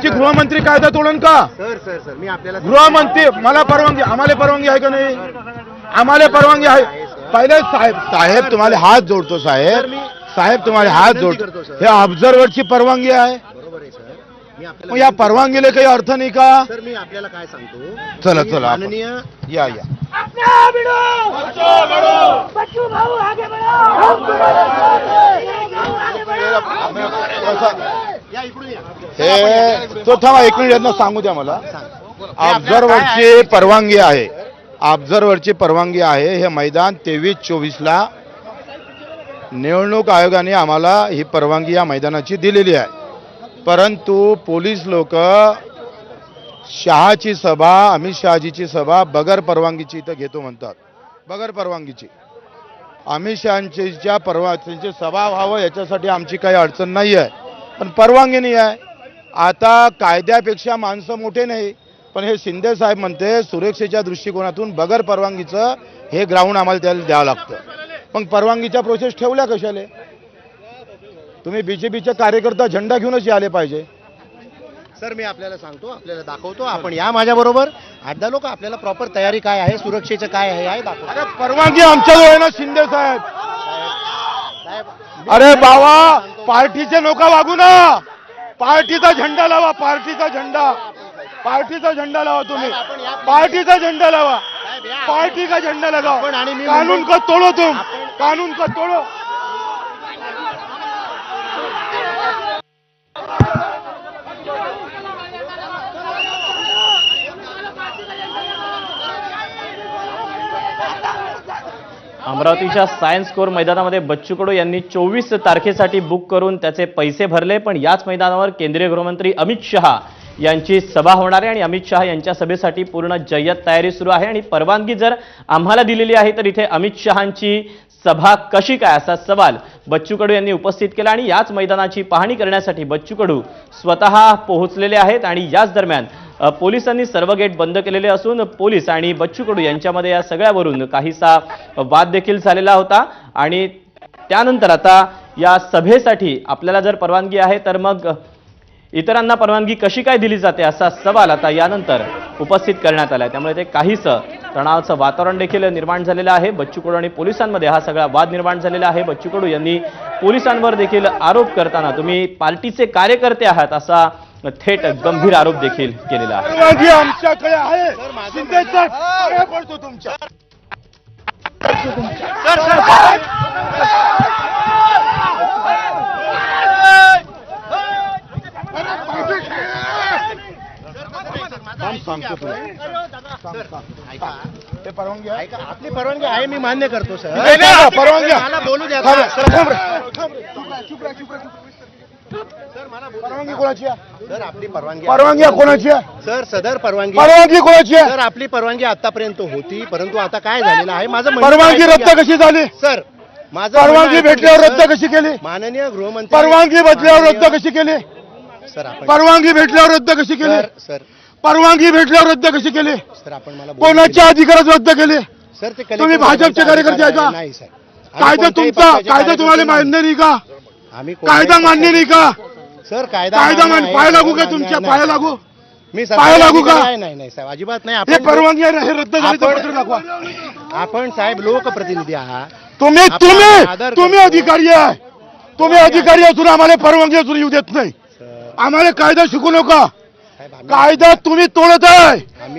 आमची गृहमंत्री कायदा तोडन का? सर सर सर मी आपल्याला गृहमंत्री मला परवानगी आम्हाला परवानगी आहे का नाही? आम्हाला परवानगी आहे. पहिले साहेब साहेब तुम्हाला हात जोडतो साहेब. साहेब तुम्हाला हात जोडतो. हे ऑब्झर्वरची परवानगी आहे बरोबर आहे सर मी मग या परवानगीला काही अर्थ नाही का? सर मी आपल्याला काय सांगतो? चला, चला, आपण- माननीय या या. अपने आप बढ़ो बच्चू भाऊ आगे बढ़ो! हम भाऊ आगे बढ़ो! या इकडून या. हे तो थांबा एक मिनिट यांना सांगू द्या मला. ऑब्झर्वरची परवानगी आहे. ऑब्झर्वरची परवानगी आहे. हे मैदान तेवीस चोवीसला निवडणूक आयोगाने आम्हाला ही परवानगी या मैदानाची दिलेली आहे. परंतु पोलीस लोक शहाची सभा अमित शहाजीची सभा बगर परवानगीची इथं घेतो म्हणतात. बगर परवानगीची. अमित शहाच्या परवा त्यांची सभा व्हावं याच्यासाठी आमची काही अडचण नाही आहे पण परवानगी नाही आहे. आता कायद्यापेक्षा माणसं मोठे नाही. पण हे शिंदे साहेब म्हणते सुरक्षेच्या दृष्टिकोनातून बगर परवानगीचं हे ग्राउंड आम्हाला त्याला द्यावं लागतं. मग परवानगीच्या प्रोसेस ठेवल्या कशाले? तुम्ही बीजेपीचे कार्यकर्ता झेंडा घेऊनच आले पाहिजे. सर मी आपल्याला सांगतो आपल्याला दाखवतो. आपण या माझ्या बरोबर आठ दहा लोक आपल्याला प्रॉपर तयारी काय आहे सुरक्षेचं काय आहे दाखवतो. अरे परवानगी आमच्याजवळ आहे ना शिंदे साहेब. अरे बाबा पार्टीचे लोक वागू ना. पार्टीचा झेंडा लावा पार्टीचा झेंडा. पार्टीचा झेंडा लावा तुम्ही. पार्टीचा झेंडा लावा. पार्टी का झेंडा लगाओ आणि मी कानून का तोडो तुम. कानून का तोडो अमरावतीच्या सायन्स कोर मैदानामध्ये बच्चू कडू यांनी चोवीस तारखेसाठी बुक करून त्याचे पैसे भरले. पण याच मैदानावर केंद्रीय गृहमंत्री अमित शहा यांची सभा होणार आहे आणि अमित शहा यांच्या सभेसाठी पूर्ण जय्यत तयारी सुरू आहे. आणि परवानगी जर आम्हाला दिलेली आहे तर इथे अमित शहांची सभा कशी काय? असा सवाल बच्चू कडू यांनी उपस्थित केला. आणि याच मैदानाची पाहणी करण्यासाठी बच्चू कडू स्वतः पोहोचलेले आहेत. आणि याच दरम्यान पोलिसांनी सर्व गेट बंद केलेले असून पोलीस आणि बच्चू कडू यांच्यामध्ये या सगळ्यावरून काहीसा वाद देखील झालेला होता. आणि त्यानंतर आता या सभेसाठी आपल्याला जर परवानगी आहे तर मग इतरांना परवानगी कशी काय दिली जाते असा सवाल आता यानंतर उपस्थित करण्यात आला आहे त्यामुळे ते काहीसं तणावाचं वातावरण देखील निर्माण झालेलं आहे. बच्चू कडू आणि पोलिसांमध्ये हा सगळा वाद निर्माण झालेला आहे. बच्चू कडू यांनी पोलिसांवर देखील आरोप करताना तुम्ही पार्टीचे कार्यकर्ते आहात असा थेट गंभीर आरोप देखील केलेला आहे. परवानगी आमच्याकडे आहे. पडतो तुमच्या? ते परवानगी आपली परवानगी आहे मी मान्य करतो सर. परवानगी बोलू द्या. परवानगी कोणाची आहे? सर आपली परवानगी आहे. परवानगी आहे कोणाची आहे? सर सदर परवानगी परवानगी कोणाची आहे? सर आपली परवानगी आतापर्यंत होती परंतु आता काय झालेलं आहे? माझं म्हणणं परवानगी रद्द कशी झाली? सर माझं परवानगी म्हणणं आहे भेटल्यावर रद्द कशी केली? माननीय गृहमंत्री परवानगी भेटल्यावर रद्द माननीय- कशी केली? सर आपण परवानगी भेटल्यावर रद्द कशी केली? Sir sir. परवानगी भेटल्यावर रद्द कशी केली? सर आपण मला बोलू कोणाच्या अधिकारात रद्द केली. सर ते तुम्ही भाजपचे कार्यकर्ते आहे का? नाही सर. आम्ही कायदा कोणत्याही तुमचा पक्षाचे कायदा तुम्हाला कार्यकर्ते मान्य नाही का. आम्ही कायदा मान्य नाही का? सर कायदा कायदा मान्य पाय लागू का तुमच्या. पाय लागू? मी पाय लागू का? नाही नाही साहेब अजिबात नाही. आपण परवानगी हे रद्द झाले दाखवा. आपण साहेब लोकप्रतिनिधी आहात. तुम्ही तुम्ही तुम्ही. अधिकारी आहे. तुम्ही अधिकारी असून आम्हाला परवानगी असून येऊ देत नाही. आम्हाला कायदा शिकू नका. कायदा तुम्ही तोडत आहे.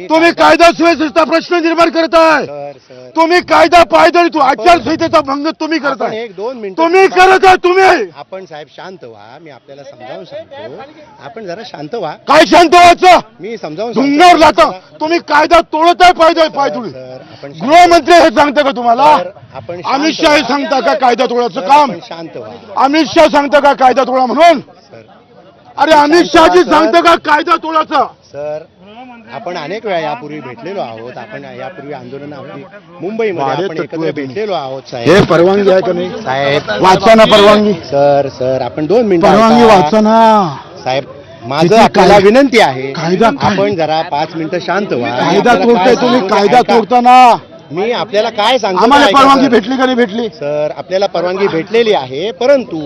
तुम्ही कायदा- सुव्यवस्थेचा प्रश्न निर्माण करत आहे. तुम्ही कायदा पायदळी तू आचारसंहितेचा भंग तुम्ही करत आहे. एक दोन मिनिटं तुम्ही करत आहे तुम्ही. आपण साहेब शांत व्हा. मी आपल्याला समजावून सांगतो. आपण जरा शांत व्हा. काय शांत व्हायचं? मी समजावून धुंगावर. जाता. तुम्ही कायदा तोडत आहे पायदळ पाय सर, तुम्ही सर, आपण शांत- गृहमंत्री हे सांगतं का तुम्हाला? आपण अमित शहा हे. सांगता का कायदा तोडायचं काम? शांत व्हा. अमित शहा सांगतं का कायदा तोडा म्हणून? अरे अमित शहाजी. सांगतं का कायदा तोडायचा सर आपण अनेक वेळा यापूर्वी भेटलेलो आहोत आपण यापूर्वी आंदोलन आपली मुंबईमध्ये आपण एकत्र. भेटलेलो आहोत हे साहेब परवानगी आहे का नाही साहेब वाचा ना परवानगी सर सर आपण दोन मिनिटं परवानगी ऐका. वाचा ना साहेब माझं किती आपल्याला विनंती आहे कायदा काय? आपण जरा पाच मिनिटं शांत व्हा कायदा आपल्याला तोडताय तुम्ही कायदा. तोडताना मी आपल्याला काय सांगतो आम्हाला परवानगी. भेटली का नाही भेटली? सर आपल्याला परवानगी भेटलेली आहे परंतु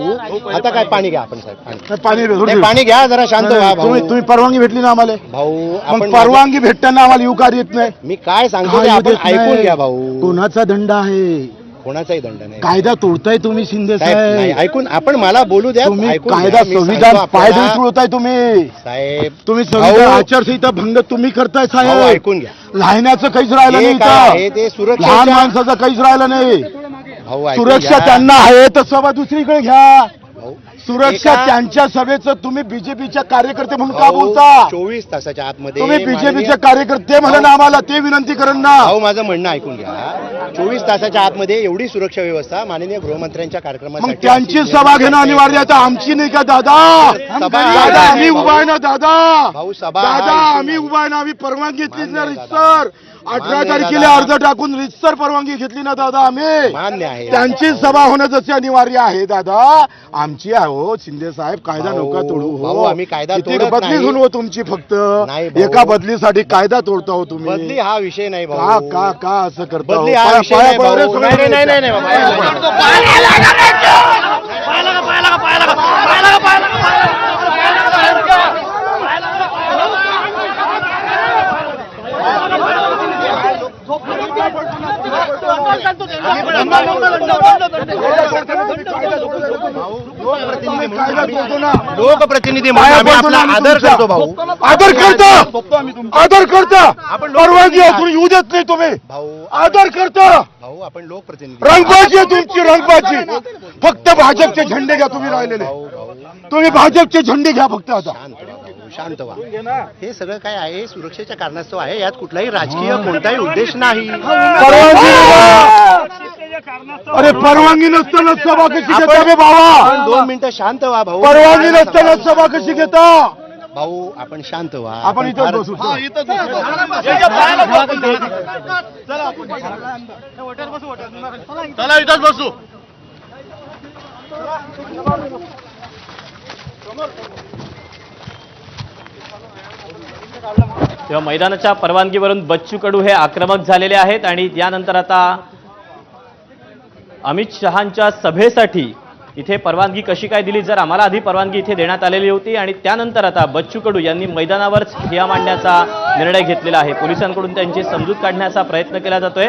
आता काय पाणी घ्या आपण साहेब पाणी. पाणी भेटू नाही, पाणी घ्या जरा शांत व्हा भाऊ तुम्ही तुम्ही परवानगी भेटली ना आम्हाला? भाऊ मग आपण परवानगी भेटताना आम्हाला युकार येत नाही? मी काय सांगतो ते काय आपण देत नाही? ऐकून घ्या भाऊ. कोणाचा दंड आहे? कोणाचाही दंड नाही. कायदा तोडताय तुम्ही शिंदे साहेब ऐकून आपण मला बोलू द्या तुम्ही कायदा संविधान सांगतो पाय आपल्याला, तुळताय तुम्ही. साहेब तुम्ही संविधान आचारसंहिता भंग तुम्ही करताय साहेब. ऐकून घ्या. लहाण्याचं काहीच राहिलं नाही लहान माणसाचं काहीच राहिलं नाही. सुरक्षा. त्यांना आहे तर सभा दुसरीकडे घ्या. सुरक्षा त्यांच्या सभेचं तुम्ही बीजेपीच्या कार्यकर्ते म्हणून का बोलता चोवीस तासाच्या आतमध्ये तुम्ही बीजेपीचे कार्यकर्ते म्हणा ना आम्हाला ते विनंती करण ना भाऊ माझं म्हणणं ऐकून घ्या चोवीस तासाच्या आतमध्ये एवढी सुरक्षा व्यवस्था माननीय गृहमंत्र्यांच्या कार्यक्रमासाठी मग त्यांची सभा घेणं अनिवार्य. तर आमची नाही का दादा सभा दादा आम्ही. उभा आहे ना दादा भाऊ, सभा हा दादा आम्ही. उभा आहे ना आम्ही परवानगी घेतलीच ना दादा. रितसर अठरा तारखेला. अर्ज टाकून रितसर परवानगी घेतली ना दादा आम्ही मान्य आहे त्यांची सभा होणं जसे अनिवार्य आहे दादा आमची आहे हो शिंदे साहेब कायदा नका तोडू हो भाऊ, आम्ही कायदा बदली. होऊन हो तुमची फक्त. एका बदलीसाठी कायदा तोडता हो तुम्ही बदली हा विषय नाही का भाऊ का का असं करता हो? बदली हा पाया- विषय पाया नाही, पडा रे भाऊ. सगळे. नाही, नाही, नाही, नाही, बाबा. पाया पडा. कायदा तोडतो ना लोकप्रतिनिधी म्हणून आम्ही आपला आदर. करतो भाऊ आदर करता आदर करता आपण परवानगी असून येऊ देत नाही तुम्ही आदर करता भाऊ आपण लोकप्रतिनिधी रंगबाजी आहे तुमची रंगबाजी फक्त भाजपचे झेंडे घ्या तुम्ही राहिलेले तुम्ही भाजपचे झेंडे घ्या फक्त आता शांत व्हा हे सगळं काय आहे सुरक्षेच्या कारणास्तव आहे यात कुठलाही राजकीय कोणताही उद्देश नाही. अरे परवानगी नसताना सभा कशी घेता आपण बाबा दोन मिनिटं शांत व्हा भाऊ परवानगी नसताना सभा कशी घेता भाऊ आपण शांत व्हा आपण इथं फार- बसू तेव्हा मैदानाच्या परवानगीवरून बच्चू कडू हे आक्रमक झालेले आहेत आणि यानंतर आता अमित शहांच्या सभेसाठी इथे परवानगी कशी काय दिली? जर आम्हाला आधी परवानगी इथे देण्यात आलेली होती आणि त्यानंतर आता बच्चू कडू यांनी मैदानावरच ठिया मांडण्याचा निर्णय घेतलेला आहे. पोलिसांकडून त्यांची समजूत काढण्याचा प्रयत्न केला जातोय.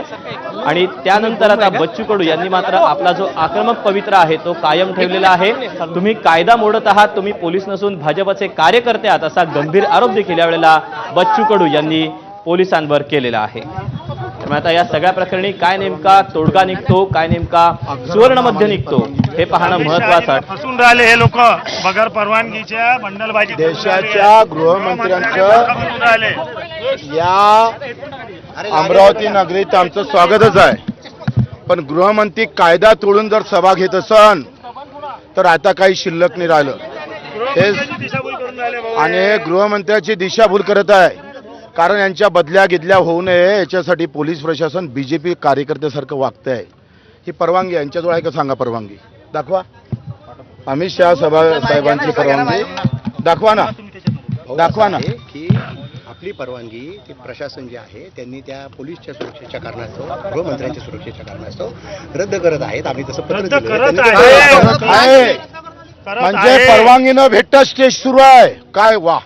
आणि त्यानंतर आता बच्चू कडू यांनी मात्र आपला जो आक्रमक पवित्र आहे तो कायम ठेवलेला आहे. तुम्ही कायदा मोडत आहात तुम्ही पोलीस नसून भाजपचे कार्यकर्ते आहात असा गंभीर आरोप देखील यावेळेला बच्चू कडू यांनी पोलिसांवर केलेला आहे. त्यामुळे आता या सगळ्या प्रकरणी काय नेमका तोडगा निघतो काय नेमका सुवर्णमध्य निघतो? हे पाहणं महत्वाचं आहे. फसून राहिले हे लोक. बगर परवानगीच्या बंडलबाजी देशाच्या. गृहमंत्र्यांचं या अमरावती नगरीत आमचं स्वागतच आहे. पण गृहमंत्री कायदा तोडून जर सभा घेत असन तर आता काही शिल्लक नाही राहिलं. भाऊ. आणि हे गृहमंत्र्याची दिशाभूल करत आहे. कारण यांच्या बदल्या गिदल्या होऊ नये याच्यासाठी पोलीस प्रशासन बीजेपी कार्यकर्त्यासारखं वागत आहे ही परवानगी. यांच्याजवळ आहे का सांगा परवानगी? दाखवा. अमित शहा सभा साहेबांची परवानगी. दाखवा ना. दाखवा ना. की आपली परवानगी ते प्रशासन जे आहे त्यांनी त्या पोलीसच्या सुरक्षेच्या कारणास्तव गृहमंत्र्यांच्या सुरक्षेच्या कारणास्तव रद्द करत आहेत. आम्ही तसं पत्र म्हणजे. परवानगी न भेटता स्टेज सुरू आहे. काय वा.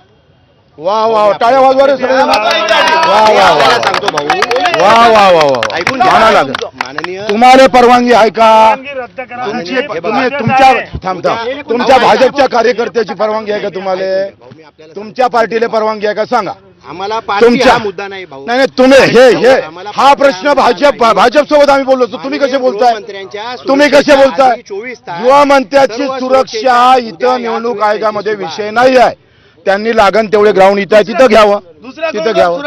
वा वा टाळ्या वाजवा रे सगळे वा वा वा. सांगतो भाऊ. वा वा वा वा ऐकून माना घ्या लागेल. माननीय तुम्हाला परवानगी आहे का? परवानगी रद्द करा. तुमची हे तुम्ही भाजप तुमच्या. थांब थांब. तुमच्या भाजपच्या कार्यकर्त्याची परवानगी आहे का तुम्हाला? भाऊ, मी आपल्याला तुमच्या पार्टीला परवानगी आहे का? सांगा. सांगतो. आम्हाला पार्टी तुमच्या हा मुद्दा नाही भाऊ. नाही नाही तुम्ही हे हे हा प्रश्न भाजप. भाजप सोबत आम्ही बोललो होतो. तुम्ही कसे बोलताय? तुम्ही कसे बोलताय? आधी 24 तास गृहमंत्र्याची सर्व सुरक्षा इथं निवडणूक आयोगामध्ये. विषय नाही आहे त्यांनी लागण तेवढे ग्राउंड इथं आहे तिथं घ्यावं. तिथं घ्यावं.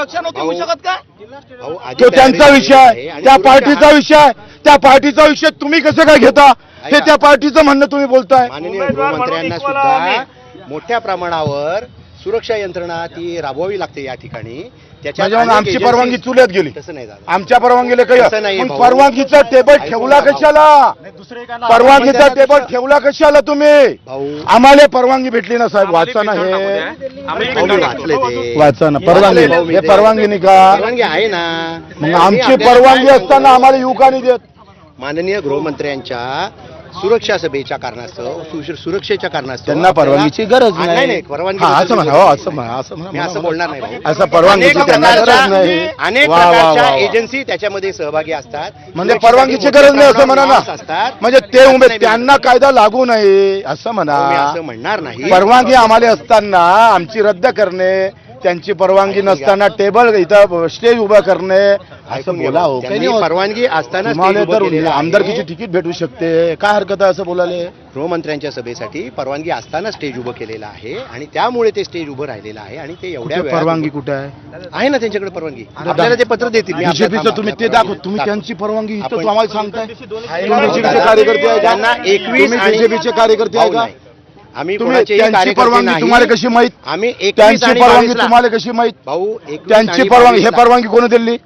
तो त्यांचा विषय आहे. त्या पार्टीचा विषय आहे. त्या पार्टीचा विषय तुम्ही कसं काय घेता? हे. त्या पार्टीचं म्हणणं तुम्ही बोलताय. माननीय गृहमंत्र्यांना सुद्धा मोठ्या प्रमाणावर सुरक्षा यंत्रणा ती राबवावी लागते या ठिकाणी. त्याच्यात म्हणजे आमची परवानगी चुल्यात गेली. तसं नाही झालं आमच्या परवानगीला काही. परवानगीचा टेबल ठेवला. कशाला? परवानगीचा टेबल ठेवला कशाला तुम्ही? भाऊ. आम्हाला परवानगी भेटली ना साहेब वाचा ना हे वाचा ना परवानगी हे. परवानगी नाही का? परवानगी आहे ना. आमची परवानगी असताना आम्हाला युवका नाही देत. माननीय गृहमंत्र्यांच्या सुरक्षा सभेच्या कारणास्तव सुरक्षेच्या कारणास्तव त्यांना परवानगीची गरज हा, नाही. परवानगी हा, असं म्हणा हो असं म्हणा असं म्हणा मी असं बोलणार नाही भाऊ. असं परवानगीची अनेक त्यांना गरज प्रकारच्या- नाही. अनेक वा, वा, वा, प्रकारच्या वा. एजन्सी त्याच्यामध्ये सहभागी असतात. म्हणजे सुरक्षेसाठी परवानगीची गरज नाही असं म्हणा असतात. म्हणजे ते उमेद त्यांना कायदा लागू नये असं मी म्हणा असं म्हणणार नाही. परवानगी आम्हाला असताना आमची रद्द करणे त्यांची परवानगी. नसताना टेबल इथं स्टेज उभं करणे असं बोला. हो त्यांनी. परवानगी असताना तुम्हाला तर. आमदारकीची तिकीट भेटू शकते काय हरकत आहे असं बोलायला गृहमंत्र्यांच्या सभेसाठी परवानगी असताना स्टेज उभं केलेलं आहे आणि त्यामुळे ते स्टेज उभं राहिलेलं आहे आणि ते एवढ्या वेळात- परवानगी कुठे आहे आहे ना त्यांच्याकडे परवानगी आपल्याला ते पत्र देतील मी आपल्या- बीजेपीचं तुम्ही ते दाखव तुम्ही त्यांची परवानगी इथं आपण- तू आम्हाला सांगताय तुम्ही दादा. कार्यकर्ते आहे का त्यांना एकवीस तुम्ही आणि- बीजेपीचे कार्यकर्ते आहे भाऊ का नाही. आम्ही कोणाचेही त्यांची कार्यकर्ते परवानगी नाही. तुम्हाला कशी माहीत? आम्ही एकवीस त्यांची आणि परवानगी बावीसला- तुम्हाला कशी माहीत? भाऊ एकवीस त्यांची आणि परवानगी हे बावीसला- परवानगी कोणी दिली?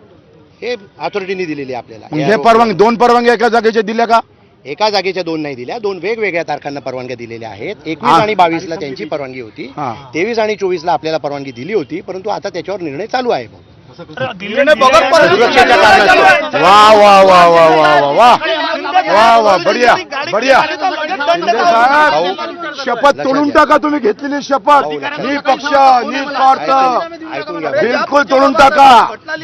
हे अथॉरिटीने दिलेली आहे आपल्याला. मग या हे परवानगी दोन परवानगी एका जागेच्या दिल्या का? एका जागेच्या दोन नाही दिल्या. दोन वेगवेगळ्या तारखांना परवानग्या दिलेल्या आहेत. एकवीस हा. आणि बावीसला त्यांची परवानगी होती. हा. तेवीस आणि चोवीसला आपल्याला परवानगी दिली होती परंतु आता त्याच्यावर निर्णय चालू आहे. भाऊ. सुरक्षेच्या कारणास्तव वा वा वा वा वा वा वा वा. वा बढिया बढिया. शिंदे साहेब शपथ तोडून टाका तुम्ही घेतलेली शपथ. निपक्ष निस्वार्थ ऐकून घ्या बिलकुल तोडून टाका.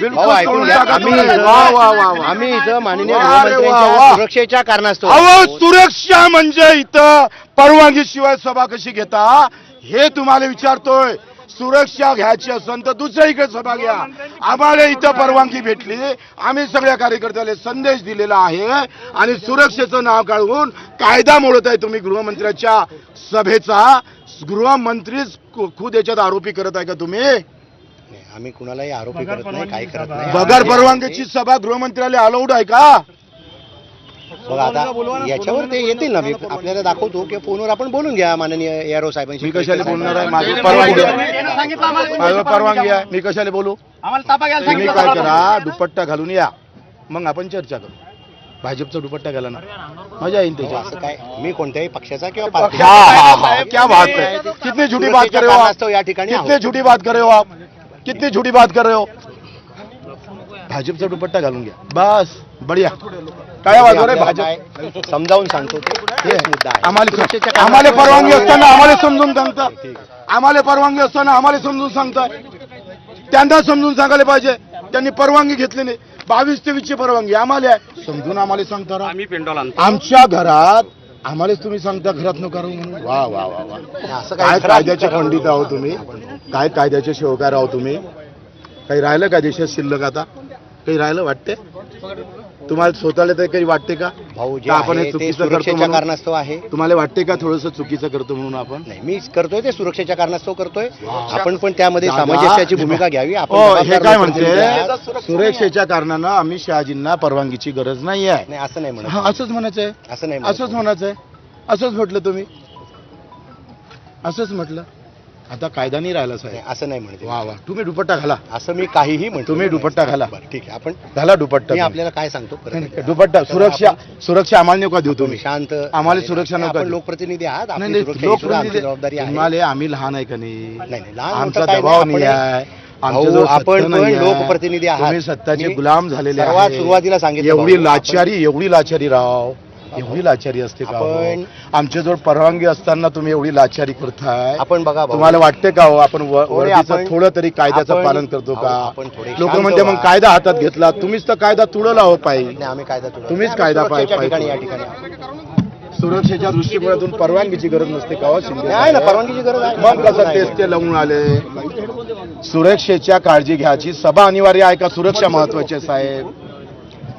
बिलकुल तोडून टाका आम्ही तुम्ही. वा वा वा वा. आम्ही इथं माननीय वा रे वा, वा. गृहमंत्र्यांच्या सुरक्षेच्या कारणास्तव. अहो सुरक्षा म्हणजे इथं परवानगी शिवाय सभा कशी घेता? हे तुम्हाला विचारतोय. सुरक्षा घ्यायची असेल तर दुसऱ्या इकडे सभा घ्या. आम्हाला इथं परवानगी भेटली. आम्ही सगळ्या कार्यकर्त्याला संदेश दिलेला आहे आणि सुरक्षेचं नाव काढून कायदा मोडत आहे तुम्ही गृहमंत्र्याच्या सभेचा. गृहमंत्रीच खुद याच्यात आरोपी करत आहे का तुम्ही? आम्ही कुणालाही आरोपी करत नाही काही करत नाही. बगर परवानगीची सभा गृहमंत्र्याला अलाउड आहे का? बघा आता याच्यावर ते येतील ना मी आपल्याला दाखवतो की फोनवर आपण बोलून घ्या माननीय एआरओ साहेबांशी. मी कशाला बोलणार आहे? माझी परवानगी आहे. माझी परवानगी आहे. मी कशाला बोलू? तुम्ही काय करा? दुपट्टा घालून या. मग आपण चर्चा करू. भाजपचा दुपट्टा घाला ना. मजा येईल त्याच्यात. असं काय? मी कोणत्याही पक्षाचा किंवा पार्टीचा? क्या बात है? कितनी झूठी बात कर रहे हो आप? कारणास्तव या ठिकाणी कितनी आहोत. झूठी बात कर रहे हो आप? कितनी झूठी बात कर रहे हो? भाजपचा दुपट्टा घालून घ्या. बस. बढिया। काय वाजव रे आपल्याला भाजप? समजावून सांगतो हे, आम्हाला परवानगी असताना आम्हाला समजून सांगता। आम्हाला परवानगी असताना आम्हाला समजून सांगताय त्यांना समजून सांगायला पाहिजे। त्यांनी परवानगी घेतली नाही। बावीस तेवीसची परवानगी आम्हाला आहे। समजून आम्हाला सांगता राव. आमच्या घरात आम्हालाच तुम्ही सांगता घरात नका राहू म्हणून. वा वा वा वा. असं काय काय कायद्याचे पंडित आहो तुम्ही? काय कायद्याचे शिवकार आहो तुम्ही? काही राहिलं का देशात शिल्लक आता? काही राहिलं वाटते तुम्हाला स्वतःला तर काही वाटते का? भाऊ जे का आपण हे आहे ते चुकीचं करतो सुरक्षेच्या म्हणून? कारणास्तव आहे. तुम्हाला वाटते का थोडस चुकीचं करतो म्हणून आपण? नाही मी करतोय ते सुरक्षेच्या कारणास्तव करतोय. आपण पण त्यामध्ये दादा, सामंजस्याची भूमिका घ्यावी. आपण हो, हे जबाबदार काय लोकप्रतिनिधी आहात. म्हणते सुरक्षेच्या कारणानं आम्ही शहाजींना परवानगीची गरज नाही आहे. नाही असं नाही हा, म्हणत असंच म्हणायचंय असं नाही म्हणत. असंच म्हणायचंय असंच म्हटलं तुम्ही? असंच म्हटलं? आता कायदा नाही राहिला साहेब. असं नाही म्हणत वा वा. तुम्ही दुपट्टा घाला. असं मी काहीही म्हणतो तुम्ही दुपट्टा घाला. बरं, ठीक आहे. आपण घाला दुपट्टा मी. आपल्याला काय सांगतो? दुपट्टा. सुरक्षा सुरक्षा आम्हाला नका देऊ तुम्ही. शांत आम्हाला सुरक्षा. नका. लोकप्रतिनिधी आहात. लोकप्रतिनिधी जबाबदारी आहे. तुम्हाला आम्ही लहान आहे का नाही? आमचा दबाव नाही, आहे. आपण. लोकप्रतिनिधी आहात. सत्ताचे गुलाम झालेले सर्वात. सुरुवातीला सांगितलं एवढी लाचारी एवढी लाचारी राव. एवढी लाचारी असते का हो? आपण- आमच्याजवळ परवानगी असताना तुम्ही एवढी लाचारी करताय. आपण बघा भाऊ. तुम्हाला वाटते का हो? आपण व- थोडे वर्दीचं आपण- थोडं तरी कायद्याचं आपण- पालन करतो का? अहो, आपण थोडे लोक शांत म्हणते मग व्हा. कायदा हातात घेतला तुम्हीच तर कायदा तुडवला हो पाहिजे नाही, आम्ही कायदा तुडवला. तुम्हीच कायदा आम्ही सुरक्षेच्या पाय- ठिकाणी या ठिकाणी. सुरक्षेच्या दृष्टिकोनातून परवानगीची गरज नसते का हो शिंदे नाही ना परवानगीची गरज आहे. मग कसं तेच ते लावून आले? सुरक्षेच्या काळजी घ्यायची. सभा अनिवार्य आहे का सुरक्षा महत्वाची आहे, साहेब?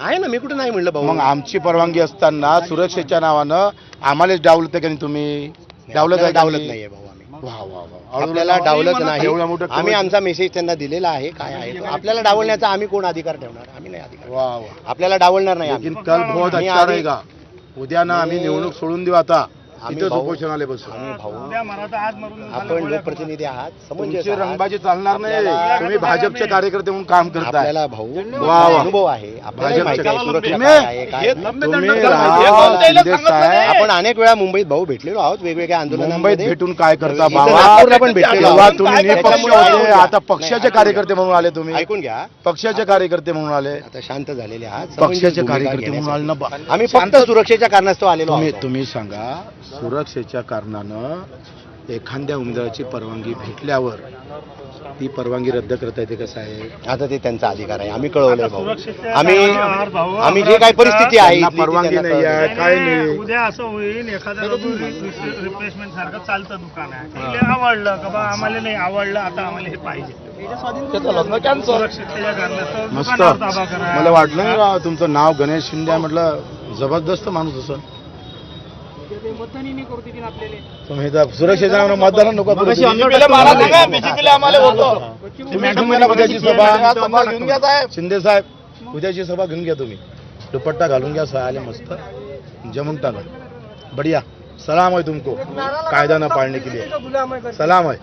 आहे ना मी कुठे नाही म्हणलं भाऊ. मग आमची परवानगी असताना सुरक्षेच्या नावानं आम्हालाच डावलत का नाही तुम्ही? डावलत आहे आपल्याला का डावलत नाही? नाहीये भाऊ आम्ही. वा, वा, वा. आपल्याला डावलत नाही. एवढं मोठं आम्ही आमचा मेसेज त्यांना दिलेला आहे काय आहे तो. आपल्याला डावलण्याचा आम्ही कोण अधिकार ठेवणार? आम्ही नाही अधिकार वा वा. आपल्याला डावलणार नाही आम्ही. लेकिन कल बहुत आम्ही अच्छा आधी- रहेगा. उद्या ना आम्ही निवडणूक सोडून देऊ आता. आम्ही भाऊ- उपोषणाला बसू आम्ही भाऊ आपण लोकप्रतिनिधी आहात. समंजस तुमची आहात. रंगबाजी चालणार नाही. तुम्ही भाजपचे कार्यकर्ते म्हणून काम करताय. आपल्याला भाऊ वा, वा. अनुभव आहे. आपल्याला माहिती आहे सुरक्षा तुम्ही- काय आहे काय तुम्ही नाही. राव शिंदे साहेब, आपण अनेक वेळा मुंबईत भाऊ भेटलेलो आहोत. वेगवेगळ्या मुंबईत आंदोलनामध्ये भेटून काय करता इथं बाबा? नागपूरला पण भेटलेलो तेव्हा आहोत. तुम्ही निपक्ष होते. आता. पक्षाचे कार्यकर्ते म्हणून आले तुम्ही. ऐकून घ्या. पक्षाचे कार्यकर्ते म्हणून आले. आता शांत झालेले आहात. पक्षाचे भूमिका कार्यकर्ते म्हणून आले घेण्यासाठी. ना बा- आम्ही फक्त सुरक्षेच्या कारणास्तव आलेलो तुम्ही आहोत. तुम्ही सांगा सुरक्षेच्या कारणानं एखाद्या उमेदवाराची परवानगी भेटल्यावर ती परवानगी रद्द करता येते कसं आहे आता ते त्यांचा अधिकार आहे. आम्ही कळवलंय भाऊ. आम्ही आम्ही जे काही परिस्थिती आहे त्यांना इथली ती परवानगी त्यांना नाही आहे. काय नाही, नाही. उद्या असं होईल एखाद्या रिप्लेसमेंट सारखं चालतं दुकान आहे तिला आवडलं का बा आम्हाला नाही आवडलं आता आम्हाला हे पाहिजे. सुरक्षिततेच्या कारणास्तव मस्त दुकानावर ताबा करा. मला वाटलं नाही राव, तुमचं नाव गणेश शिंदे आहे म्हटलं जबरदस्त माणूस असं. सुरक्षेच्या नावानं मतदान नको करू. तुम्ही घेऊन घ्या उद्याची सभा शिंदे साहेब उद्याची सभा घेऊन घ्या तुम्ही. दुपट्टा घालून घ्या सहाले मस्त. जमून टाका. बढिया. सलाम आहे तुमको. कायदा न पाळणे के लिए. सलाम आहे.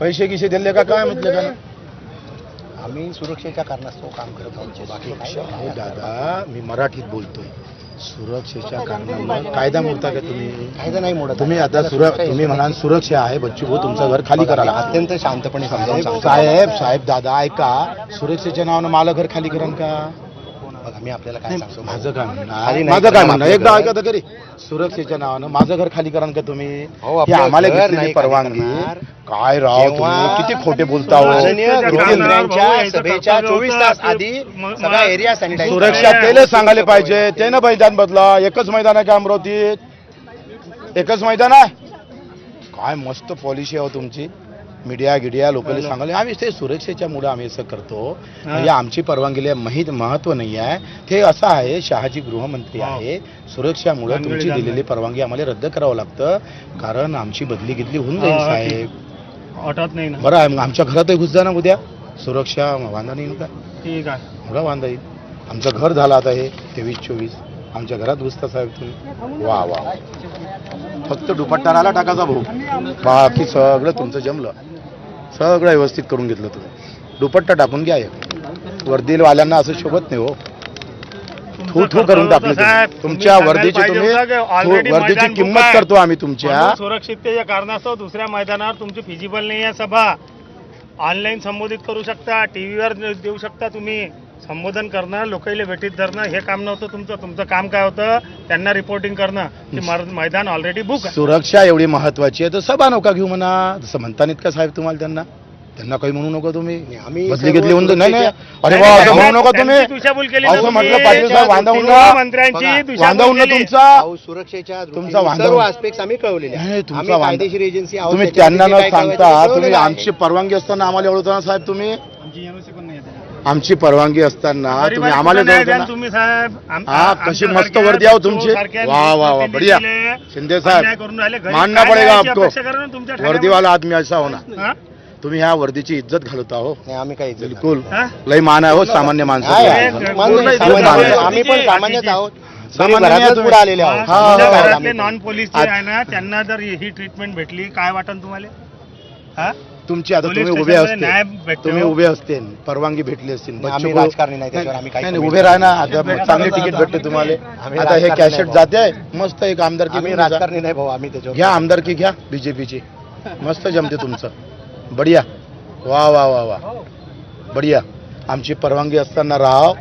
पैसे किसे दिले का? काय म्हटले का आम्ही सुरक्षेच्या कारणास्तव काम करत आहोत. बाकी अहो दादा मी मराठीत बोलतोय. सुरक्षेच्या कारणानं कायदा मोडता का तुम्ही? कायदा नाही मोडत. तुम्ही आता सुर तुम्ही म्हणाल सुरक्षा आहे बच्चू भाऊ तुमचं घर खाली करायला अत्यंत शांतपणे साहेब साहेब दादा ऐका. सुरक्षेच्या नावानं मला घर खाली करण का? बघा मी आपल्याला काय सांगतो. माझं काय म्हणणं नाही माझं काय म्हणणं एकदा. ऐका तर तरी. सुरक्षेच्या नावानं माझं घर खाली करण का तुम्ही? ही आम्हाला घर घेतलेली परवानगी. काय राव तुम्ही किती खोटे बोलता हो? सभेच्या चोवीस तास आधी सगळा एरिया सॅनिटाईज सुरक्षा तेले सांगायला पाहिजे. ते ना मैदान बदला. एकच मैदान आहे का अमरावतीत? एकच मैदान आहे? काय मस्त पॉलिसी आहे हो तुमची. मीडिया गिडिया लोकांनी सांगायला आम्ही ते सुरक्षेच्या मुळे आम्ही असं करतो. म्हणजे आमची परवानगीला माहीत महत्त्व नाही आहे. ते असं आहे शहाजी गृहमंत्री आहे. सुरक्षामुळे तुमची दिलेली परवानगी आम्हाला रद्द करावं लागतं. कारण आमची बदली गिदली होऊन जाईल साहेब. नाही बरं आहे मग आमच्या घरातही घुस जा ना उद्या. सुरक्षा वांधा नाही का? ठीक आहे. मला वांदा येईल आमचं घर झालं आता हे तेवीस चोवीस आमच्या घरात घुसता साहेब तुम्ही. वा वा फक्त दुपट्टा राहिला टाकाचा भाऊ. बाकी सगळं तुमचं जमलं. सगळं व्यवस्थित करून घेतलं तुम्ही. दुपट्टा टाकून घ्या एक. वर्दीवाल्यांना असं शोभत नाही हो. थू थू करून टाकलं तुमच्या वर्दीची तुम्ही वर्दीची किंमत. करतो आम्ही तुमच्या. सुरक्षिततेच्या कारणास्तव दुसऱ्या मैदानावर तुमची फिजिबल नाही आहे सभा. ऑनलाईन संबोधित करू शकता टीव्हीवर देऊ शकता तुम्ही. संबोधन करणं लोकांना भेटीत धरणं हे काम नव्हतं तुमचं तुमचं काम काय होतं त्यांना रिपोर्टिंग करणं की मैदान ऑलरेडी बुक आहे सुरक्षा एवढी महत्वाची आहे तर सभा नका घेऊ म्हणा तसं म्हणता नाहीत का साहेब तुम्हाला त्यांना त्यांना काही म्हणू नका तुम्ही आम्ही बदली घेतली होऊन नाही अरे वा असं म्हणू नका त्यांची तुम्ही दिशाभूल केली ना असं तुम्ही. म्हटलं पाटील साहेब वांदावून मंत्र्यांची बघा, दिशाभूल वांदावून केली. तुमचा भाऊ, सुरक्षेच्या तुमचा दृष्टीने वांदा सर्व होता. आस्पेक्ट आम्ही कळवलेले नाही, आहेत. तुमचा आम्ही वांदा- कायदेशीर एजन्सी आहोत तुम्ही त्याच्यामध्ये त्यांना न काय सांगता कळवायचं तुम्ही कळवलेलं आहे. आमची परवानगी असताना आम्हाला एवढं ना साहेब तुम्ही आमची परवानगी असताना तुम्ही आम्हाला तुम्ही साहेब हा, कशी मस्त वर्दी आहो तुमची. वा, वा, वा, बढिया. शिंदे साहेब, मानना काय पडेगा आपको. वर्दीवाला आदमी असा होणार हा? तुम्ही ह्या वर्दीची इज्जत घालत आहो नाही, आम्ही काही नाही. बिलकुल? लय मान आहे हो सामान्य माणसं. आम्ही पण सामान्यच आहोत आलेले नॉन पोलीस आहे ना त्यांना जर ही ट्रीटमेंट भेटली काय वाटन तुम्हाला हा? तुमची आता तुम्ही उभे असते. तुम्ही उभे असते परवानगी भेटली असती नाही, बच्चू आम्ही भाऊ- राजकारणी नाही, त्याच्यावर आम्ही काही नाही, नाही, comment उभे राहा ना. आता चांगली तिकीट भेटते तुम्हाला. आता हे नाही जाते. मस्त एक आमदारकी जा. राजकारणी नाही भाऊ आम्ही त्याच्यावर घ्या आमदारकी घ्या बीजेपीची मस्त जमते तुमचं. बढिया. वा वा वा वा. बढिया. आमची परवानगी असताना राहा